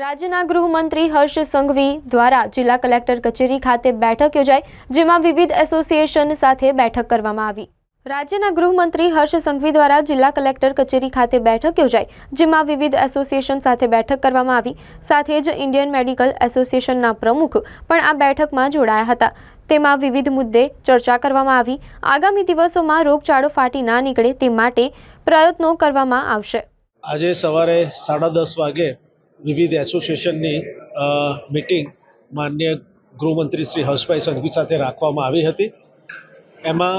રાજ્યના ગૃહમંત્રી હર્ષ સંઘવી દ્વારા જિલ્લા કલેક્ટર કચેરી ખાતે બેઠક યોજાઈ, જેમાં વિવિધ એસોસિએશન સાથે બેઠક કરવામાં આવી. રાજ્યના ગૃહમંત્રી હર્ષ સંઘવી દ્વારા જિલ્લા કલેક્ટર કચેરી ખાતે બેઠક યોજાઈ, જેમાં વિવિધ એસોસિએશન સાથે બેઠક કરવામાં આવી. સાથે જ ઇન્ડિયન મેડિકલ એસોસિએશનના પ્રમુખ પણ આ બેઠકમાં જોડાયા હતા. તેમાં વિવિધ મુદ્દે ચર્ચા કરવામાં આવી. આગામી દિવસોમાં રોગચાળો ફાટી ના નીકળે તે માટે પ્રયત્નો કરવામાં આવશે. આજે સવારે સાડા દસ વાગે વિવિધ એસોસિએશનની મિટિંગ માન્ય ગૃહમંત્રી શ્રી હર્ષભાઈ સંઘવી સાથે રાખવામાં આવી હતી. એમાં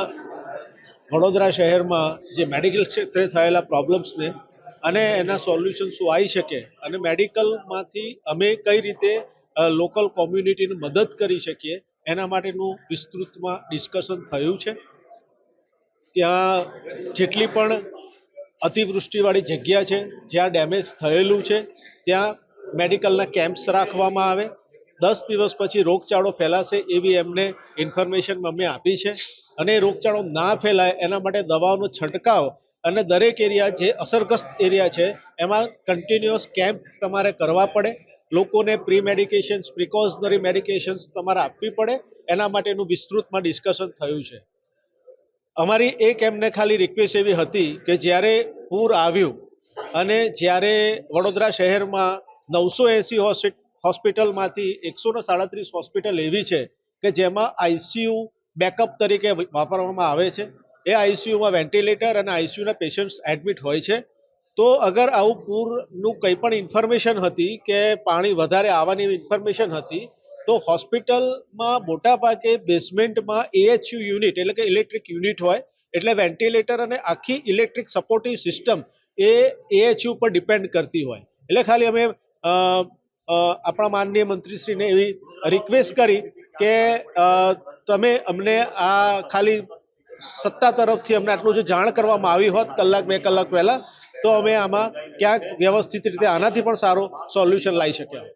વડોદરા શહેરમાં જે મેડિકલ ક્ષેત્રે થયેલા પ્રોબ્લેમ્સને અને એના સોલ્યુશન શું આવી શકે અને મેડિકલમાંથી અમે કઈ રીતે લોકલ કોમ્યુનિટીને મદદ કરી શકીએ, એના માટેનું વિસ્તૃતમાં ડિસ્કશન થયું છે. ત્યાં જેટલી પણ અતિવૃષ્ટિવાળી જગ્યા છે, જ્યાં ડેમેજ થયેલું છે, ત્યાં મેડિકલના કેમ્પ્સ રાખવામાં આવે. દસ દિવસ પછી રોગચાળો ફેલાશે એવી એમને ઇન્ફોર્મેશન અમે આપી છે. અને રોગચાળો ના ફેલાય એના માટે દવાઓનો છંટકાવ અને દરેક એરિયા જે અસરગ્રસ્ત એરિયા છે, એમાં કન્ટિન્યુઅસ કેમ્પ તમારે કરવા પડે. લોકોને પ્રી મેડિકેશન્સ પ્રિકોશનરી મેડિકેશન્સ તમારે આપવી પડે. એના માટેનું વિસ્તૃતમાં ડિસ્કશન થયું છે. અમારી એક એમને ખાલી રિક્વેસ્ટ એવી હતી કે જ્યારે પૂર આવ્યું અને જ્યારે વડોદરા શહેરમાં નવસો એંસી હોસ્પિટલમાંથી એકસો ને સાડત્રીસ હોસ્પિટલ એવી છે કે જેમાં આઈસીયુ બેકઅપ તરીકે વાપરવામાં આવે છે. એ આઈસીયુમાં વેન્ટિલેટર અને આઈસીયુના પેશન્ટ્સ એડમિટ હોય છે. તો અગર આવું પૂરનું કંઈ પણ ઇન્ફોર્મેશન હતી કે પાણી વધારે આવવાની ઇન્ફોર્મેશન હતી તો હોસ્પિટલમાં મોટા ભાગે બેઝમેન્ટમાં એએચયુ યુનિટ એટલે કે ઇલેક્ટ્રિક યુનિટ હોય, એટલે વેન્ટિલેટર અને આખી ઇલેક્ટ્રિક સપોર્ટિવ સિસ્ટમ એ એએચયુ પર ડિપેન્ડ કરતી હોય એટલે ખાલી અમે આપણા માનનીય મંત્રીશ્રીને એવી રિક્વેસ્ટ કરી કે તમે અમને આ ખાલી સત્તા તરફથી અમને આટલું જો જાણ કરવામાં આવી હોત કલાક બે કલાક પહેલાં, તો અમે આમાં ક્યાંક વ્યવસ્થિત રીતે આનાથી પણ સારો સોલ્યુશન લાવી શક્યા.